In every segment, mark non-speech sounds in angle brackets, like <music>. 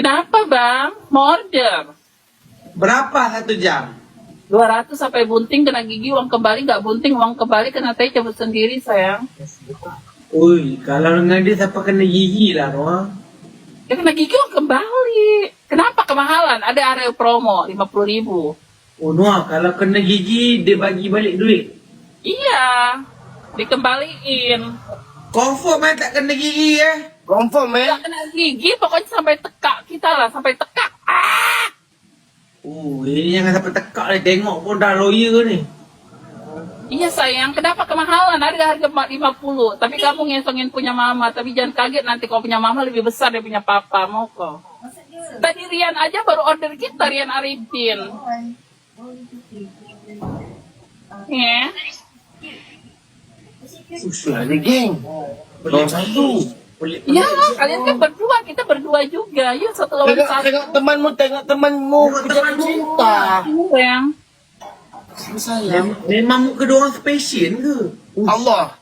Kenapa bang? Mau order? Berapa satu jam? 200 sampai bunting kena gigi uang kembali nggak bunting uang kembali kena teh cabut sendiri sayang Ui, kalau dengan dia siapa kena gigi lah, Noah. ya kena gigi uang kembali kenapa kemahalan ada area promo 50 ribu Oh, Noah, kalau kena gigi, dia bagi balik duit. iya dikembaliin Confirm eh tak kena gigi eh? Confirm eh? nggak kena gigi pokoknya sampai tekak kita lah sampai tekak ah Oh, ini jangan sampai tekak ni. Tengok pun dah lawyer ni. Iya sayang, kenapa kemahalan? Ada harga 50 Tapi kamu ngesongin punya mama Tapi jangan kaget nanti kalau punya mama lebih besar dari punya papa Mau kok Tadi Rian aja baru order kita Rian Arifin Ya Susah ni geng. Nombor satu. Ya kalian kan berdua Kita berdua juga Yuk satu lawan Tengok, satu tengok temanmu, tengok temanmu. Temanmu. cinta. Iya, sayang Sayang. Mem- Memang muka dia orang spesial ke? Allah.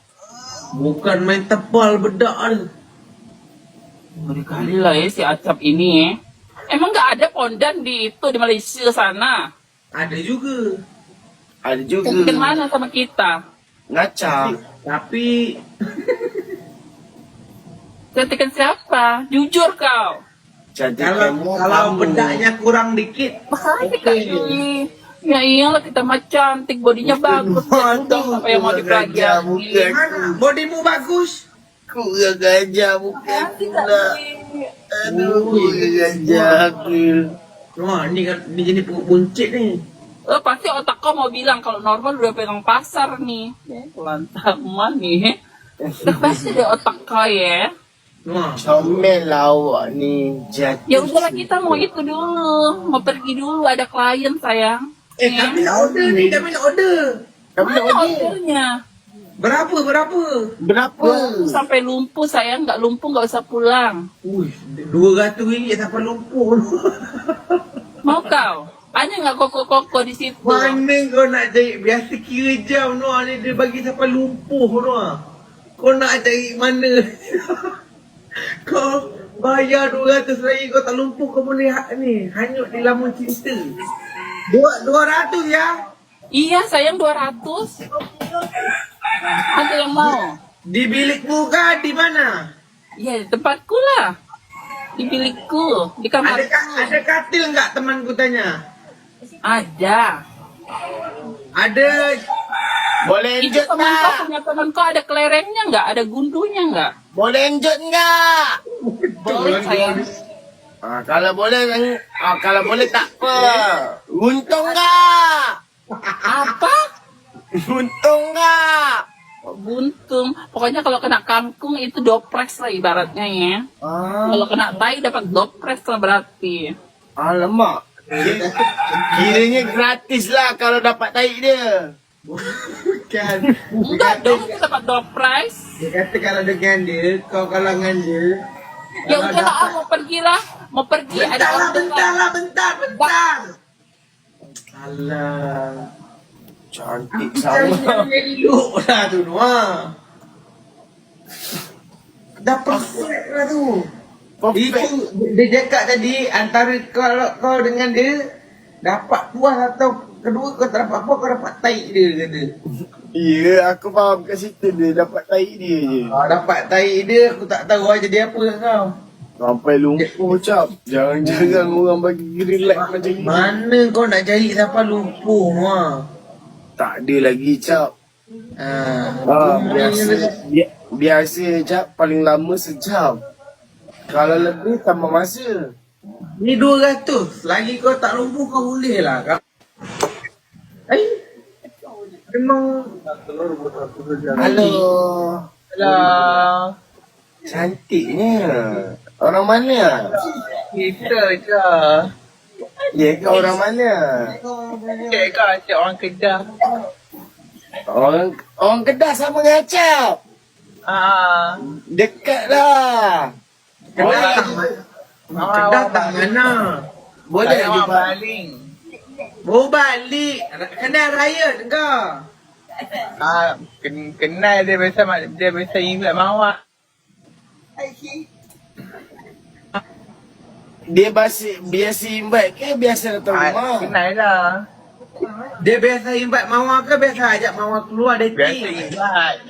Bukan main tebal bedak ni. Berkali lah ya si Acap ini ya Emang gak ada pondan di itu di Malaysia sana Ada juga. Ada juga. Cantikan mana sama kita Ngaca. Tapi Cantikan siapa? Jujur kau Jadi kalau kalau bedaknya kurang dikit, Makanya kali. Ya iyalah kita mah cantik, bodinya bagus. Mantap. Apa yang mau dipelajari? Bodimu bagus? Kurang gajah bukan pula. Aduh, kurang gajah aku. Wah, ni kan ni jenis pokok buncit ni. Oh, pasti otak kau mau bilang kalau normal udah pegang pasar nih. Ya, Lantaman nih. <laughs> Udah pasti deh otak kau ya. Comel lah awak ni. Jatuh. Ya udahlah kita mau itu dulu. Mau pergi dulu ada klien sayang. eh tapi nak order ni, dah nak order. Kamu nak Mana pergi? ordernya? Berapa berapa? Berapa? Sampai lumpuh sayang, nggak lumpuh nggak usah pulang. Ui, RM200 sampai lumpur. Mau kau? Ada nggak koko-koko di situ? Mana kau nak cari biasa kira jam Noah ni dia bagi sampai lumpuh Noah. Kau nak cari mana? <laughs> kau bayar 200 lagi kau tak lumpuh kau boleh ha- ni hanyut di lamun cinta. Dua, 200 ya? Iya sayang 200 Ada yang mau? Di bilikmu kah di mana? Di tempatku lah Di bilikku Di Ada kamarku ka- ada katil enggak temanku tanya? Ada Ada Boleh Itu teman kau punya teman kau ada kelerengnya nggak? Ada gundunya nggak? Boleh enjut enggak? <laughs> Boleh sayang Ah, kalau boleh, ah, kalau boleh tak apa. Untung enggak? Apa? Untung enggak? Buntung Pokoknya kalau kena kangkung itu dopres lah ibaratnya ya Ah, Kalau kena tai dapat dopres lah berarti alamak. Kira- <laughs> Kiranya gratis lah kalau dapat taik dia. Bukan. Enggak dong itu dapat dopres Dia kata kalau dengan dia, kau kalau dengan dia. Ya kalau udahlah ah, dapat- mau pergi lah Mau pergi ada Bentar lah, order bentar lah, bentar, bentar. Alah. Cantik sama. elok lah <laughs> tu, Noah. Dah perfect lah tu. Itu, Perfect. dia cakap tadi, antara kalau kau dengan dia, dapat puas atau kedua kau tak dapat apa, kau dapat taik dia kata. Ya, aku faham kat situ dia dapat taik dia je. Kalau dapat taik dia, aku tak tahu lah jadi apa kau. Sampai lumpuh cap. Jangan-jangan orang bagi green light macam ni. Mana kau nak cari siapa lumpuh, Noah? Tak ada lagi cap. Ah, Ah, biasa, bi- biasa cap paling lama sejam. Kalau lebih tambah masa. Ni 200. Lagi kau tak lumpuh kau boleh lah Eh? Memang Halo. Lah Cantiknya. Orang mana? Kita je Ya ke orang mana? Cik kau cik orang kedah Orang orang Kedah sama dengan Cap. Ah, Dekat lah. Kedah Kedah tak mana? Boleh Saya lagi Bawa balik. Kena raya kau. Ah, ken- kenal dia biasa dia biasa invite mawak. Dia biasa biasa invite ke biasa datang Ah, rumah? Kenal lah. Dia biasa invite Mawar ke biasa ajak Mawar keluar Biasa dating? invite.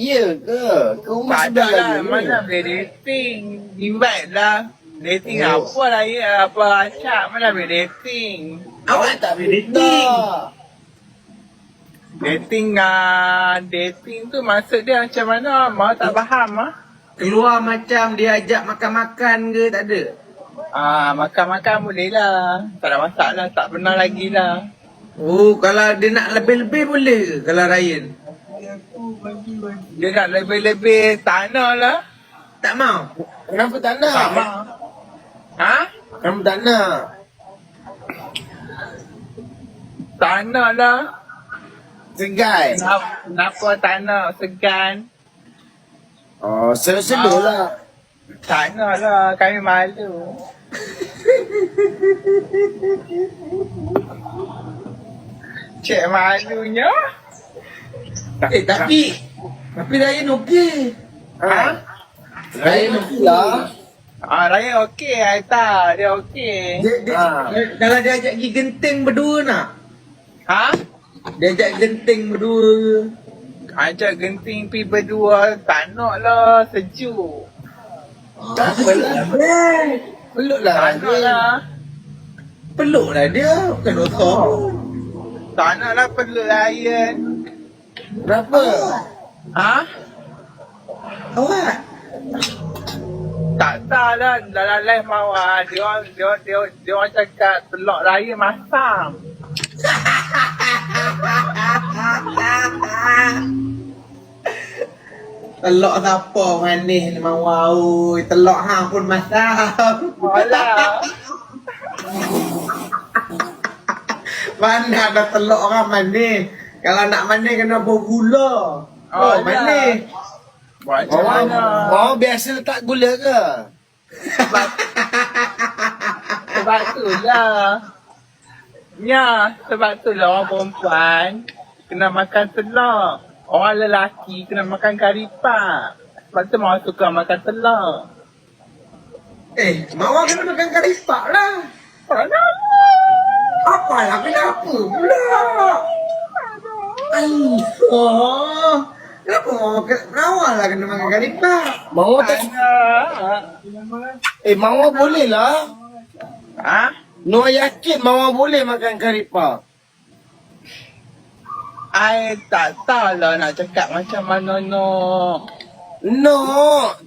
Ya ke? Ke rumah Tak ada sebelah lah. lagi Mana boleh dating. Invite lah. Dating Oh. apa lah ya. Apa acak. Mana boleh dating. Awak tak boleh dating. Tak. Dating ah dating tu maksud dia macam mana? Mau tak faham ah. Keluar macam dia ajak makan-makan ke tak ada? Ah, makan-makan boleh lah. Tak ada masalah. Tak pernah lagi lah. Oh, kalau dia nak lebih-lebih boleh ke kalau Ryan? Dia nak lebih-lebih tanah lah. Tak mau? Kenapa tak nak? Tak mau. Ha? Kenapa tak nak? Tanah lah. Segai. Kenapa, kenapa tanah segan? Oh, selo-selo lah. Tanah lah. Kami malu. Cik malunya. Eh, tapi... Tapi Ryan okey. Ha? Ryan okey lah. Ah, Raya okey, Aita. Dia okey. Dia, dia, Ah. Kalau dia ajak pergi genting berdua nak? Ha? Dia ajak genting berdua. Ajak genting pi berdua. Tak nak lah. Sejuk. Tak apalah. Peluk lah Tak nak lah. Peluk lah dia. Bukan dosa. Tak nak lah perlu Ryan. Kenapa? Ha? Awak? Tak tahu lah. Dalam live mawar. Dia orang, dia, orang- dia, orang- dia orang cakap telok raya masam. <laughs> Telok siapa manis ni mawar. Oi, telok hang pun masam. Alah. <laughs> Mana ada telok orang manis. Kalau nak manis kena bawa gula. Oh, Oh, manis. Buat Oh, mana? oh, biasa letak gula ke? Sebab tu lah. Ya, sebab tu lah orang perempuan kena makan telur. Orang lelaki kena makan karipap. Sebab tu mau suka makan telur. Eh, mawar kena makan karipak lah. Kenapa? Apalah kenapa pula? Allah. Kenapa mawar makan mawar lah kena makan karipak? Mawar tak. Eh, Mawar boleh lah. Ha? Noah yakin Mawar boleh makan karipap. I tak tahu lah nak cakap macam mana no. No,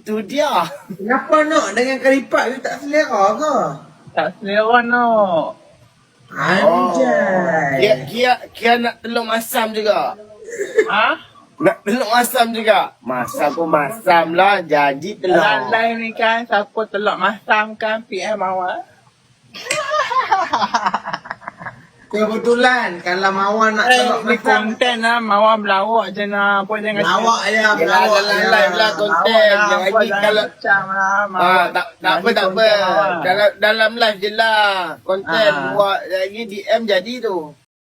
tu dia. Kenapa nak dengan karipak tu tak selera ke? Tak selera no. Anjay. Kia, kia, kia nak telur masam juga. Ha? Nak telur masam juga. Masam pun masam lah. Jadi telur. Dalam live ni kan siapa telok masam kan PM awak. <laughs> Kebetulan kalau mawar nak Eh, telok ni masam. konten lah, mawar melawak je nak. Apa jangan Lawak ya, Yelah, lawak dalam ya. live lah konten. Yang lagi kalau... Ah, tak, tak apa, tak apa. Dalam, dalam live je lah. Konten Ah. buat lagi DM jadi tu.